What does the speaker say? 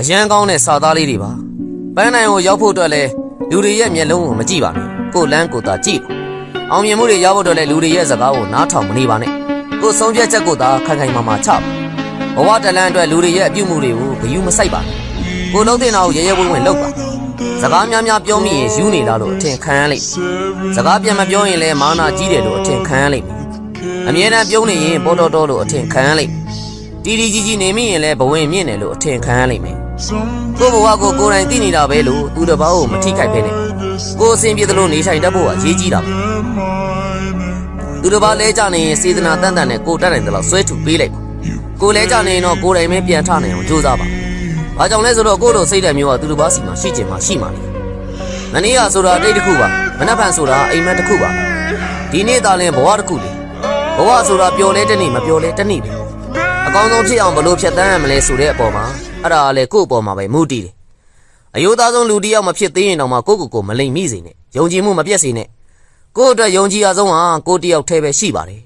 အရန်ကောင်းတဲ့စာသားလေးတွေပါပန်းနိုင်ကိုရောက်ဖို့အတွက်လဲလူတွေရဲ့မျက်လုံးကိုမကြည့်ပါနဲ့ကိုယ်လန်းကိုယ်သာကြည့်ပါအောင်မြင်မှုတွေရဖို့အတွက်လဲလူတွေရဲ့စကားကိုနားထောင်မနေပါနဲ့ကိုယ်ဆုံးဖြတ်ချက်ကိုသာခိုင်ခိုင်မာမာချပါဘဝတလန်းအတွက်လူတွေရဲ့အပြုမှုတွေကိုဂယုမစိုက်ပါနဲ့ကိုယ်လုံးတင်တာကိုရဲရဲဝံ့ဝံ့လုပ်ပါစကားများများပြောမိရင်ယူနေလားလို့အထင်ခံရလိမ့်မယ်စကားပြန်မပြောရင်လဲမာနာကြီးတယ်လို့အထင်ခံရလိမ့်မယ်အမြဲတမ်းပြုံးနေရင်ပေါ်တော်တော်လို့အထင်ခံရလိမ့်မယ်တီတီကြီးကြီးနေမိရင်လဲဘဝင်မြင့်တယ်လို့အထင်ခံရလိမ့်မယ် ကိုယ့်ဘဝကိုကိုယ်တိုင်သိနေတာပဲလို့သူတစ်ပါးကိုမထိခိုက်ပဲနဲ့ကိုယ်အစဉ်ပြေသလိုနေထိုင်တတ်ဖို့ကအရေးကြီးတာပဲသူတစ်ပါးလဲကြနေရင်စေတနာတန်တန်နဲ့ကိုယ်တတ်နိုင်တယ်လို့ဆွဲထုတ်ပေးလိုက်ပါကိုယ်လဲကြနေရင်တော့ကိုယ်တိုင်ပဲပြန်ထနိုင်အောင်ကြိုးစားပါဘာကြောင့်လဲဆိုတော့ကိုယ့်လိုစိတ်ဓာတ်မျိုးကသူတစ်ပါးစီမှာရှိချင်မှရှိမှလေမနေ့ကဆိုတာတိတ်တစ်ခုပါမနှက်ဖန်ဆိုတာအိမ်မက်တစ်ခုပါဒီနေ့သာလင်ဘဝတစ်ခုလေဘဝဆိုတာပျော်လဲတစ်နေ့မပျော်လဲတစ်နေ့ပဲအကောင်းဆုံးဖြစ်အောင်ဘလို့ဖြတ်တန်းရမလဲဆိုတဲ့အပေါ်မှာ အဲ့ဒါကလေကိုယ့်အပေါ်မှာပဲမူတည်တယ်အယိုးသားဆုံးလူတစ်ယောက်မဖြစ်သေးရင်တော့မှကိုယ့်ကိုယ်ကိုမလိမ်မိစေနဲ့ယုံကြည်မှုမပြတ်စေနဲ့ကိုယ့်အတွက်ယုံကြည်ရဆုံးဟာကိုယ့်တစ်ယောက်တည်းပဲရှိပါတယ်